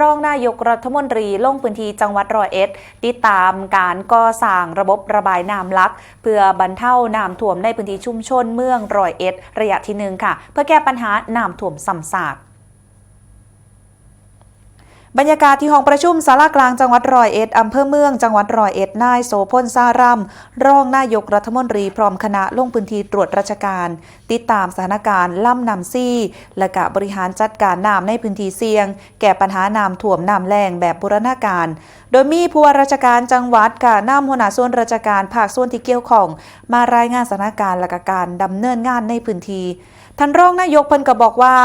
รองนายกรัฐมนตรีลงพื้นที่จังหวัดร้อยเอ็ด ติดตามการก่อสร้างระบบระบายน้ำลัก เพื่อบรรเทาน้ำท่วมในพื้นที่ชุมชนเมืองร้อยเอ็ด ระยะที่หนึ่งค่ะ เพื่อแก้ปัญหาน้ำท่วมซ้ำซาก บรรยากาศที่ห้องประชุมสารากลางจังหวัดร้อยเอ็ดอำเภอเมืองจังหวัดร้อยเอ็ดนายโสพลซารัมรองนายกรัฐมนตรีพร้อมคณะลงพื้นที่ตรวจราชการ ติดตามสถานการณ์ล่ำนำซี่ และกะบริหารจัดการน้ำในพื้นที่เสี่ยง แก้ปัญหาน้ำท่วมน้ำแรงแบบบูรณาการ โดยมีผู้ว่าราชการจังหวัดกับน้ำหัวหน้าส่วนราชการภาคส่วนที่เกี่ยวข้อง มารายงานสถานการณ์และกการดำเนินงานในพื้นที่ท่านรองนายกเพิ่นก็บอกว่า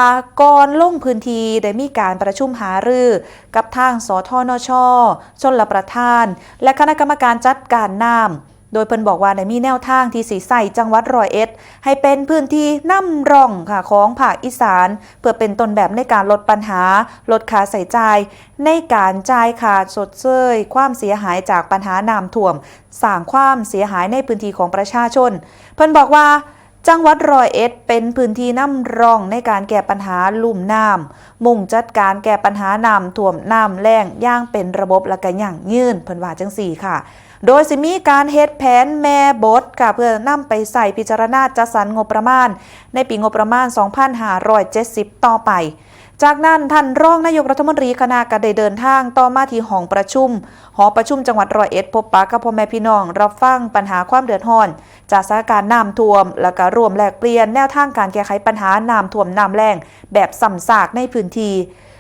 ก่อนลงพื้นที่ได้มีการประชุมหารือกับทางสทนช ชนลประทาน และคณะกรรมการจัดการน้ำโดยเพิ่นบอกว่าได้มีแนวทางที่สีใส่จังหวัดร้อยเอ็ด ให้เป็นพื้นที่นำร่องค่ะของภาคอีสาน เพื่อเป็นต้นแบบในการลดปัญหา ลดค่าใส่ใจายในการจ่ายค่าสดเซยความเสียหายจากปัญหาน้ำท่วมสร้างความเสียหายในพื้นที่ของประชาชน เพิ่นบอกว่า จังหวัดรอยเอ็ดเป็นพื้นที่น้ำร่องในการแก้ปัญหาลุ่มน้ำมุ่งจัดการแก้ปัญหาน้ำท่วมน้ำแล้งย่างเป็นระบบและก็อย่างยืนเพิ่นว่าจังสี่ค่ะ โดยสิมีการเฮ็ดแผนแม่บทค่ะเพื่อนำไปใส่พิจารณาจัดสรรงบประมาณ ในปีงบประมาณ 2570 ต่อไป จากนั้นท่านรองนายกรัฐมนตรีคณะก็ได้เดินทางต่อมาที่ห้องประชุม หอประชุมจังหวัดร้อยเอ็ดพบปะกับพ่อแม่พี่น้อง รับฟังปัญหาความเดือดร้อน จากสถานการณ์น้ำท่วม แล้วก็รวมแลกเปลี่ยนแนวทางการแก้ไขปัญหาน้ำท่วมน้ำแรงแบบสัมสากในพื้นที่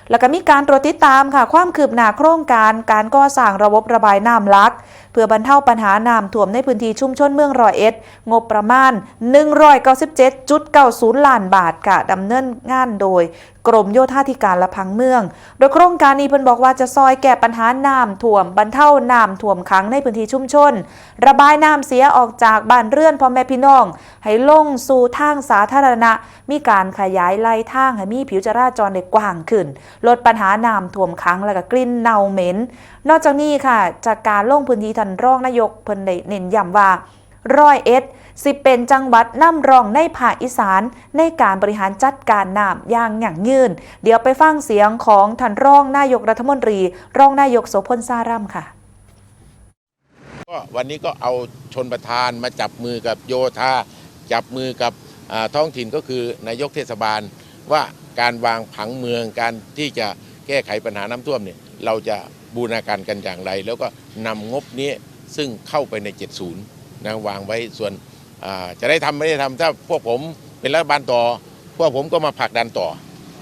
แล้วก็มีการตรวจติดตามค่ะ ความคืบหน้าโครงการการก่อสร้างระบบระบายน้ำลัก เพื่อบรรเทาปัญหาน้ำท่วมในพื้นที่ชุมชนเมืองร้อยเอ็ด งบประมาณ 197.90 ล้านบาทค่ะดำเนินงานโดย กรมโยธาธิการและพังเมือง โดยโครงการนี้เพิ่นบอกว่าจะซอยแก้ปัญหาน้ำท่วมบรรเทาน้ำท่วมขังในพื้นที่ชุมชน ระบายน้ำเสียออกจากบ้านเรือนพ่อแม่พี่น้อง ให้ลงสู่ทางสาธารณะ มีการขยายไล่ทางให้มีผิวจราจรได้กว้างขึ้น ลดปัญหาน้ำท่วมขังและก็กลิ่นเน่าเหม็น นอกจากนี้ค่ะ จากการลงพื้นที่ทันรองนายกเพิ่นได้เน้นย้ำว่าร้อยเอ็ด สิเป็นจังหวัดนำรองในภาคอีสาน ในการบริหารจัดการน้ำอย่างหยั่งยืน เดี๋ยวไปฟังเสียงของท่านรองนายกรัฐมนตรี รองนายกโสพลซารัมค่ะก็วันนี้ก็เอาชนประธานมาจับมือกับโยธาจับมือกับท้องถิ่นก็คือนายกเทศบาล ว่าการวางผังเมืองการที่จะแก้ไขปัญหาน้ำท่วมเนี่ยเราจะบูรณาการกันอย่างไร แล้วก็นำงบนี้ซึ่งเข้าไปใน 70นะวางไว้ส่วน จะได้ทำไม่ได้ทำถ้าพวกผมเป็นรัฐบาลต่อ พวกผมก็มาผลักดันต่อ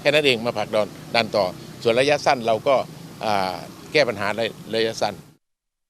แค่นั้นเองมาผลักดันดันต่อ ส่วนระยะสั้นเราก็แก้ปัญหาในระยะสั้น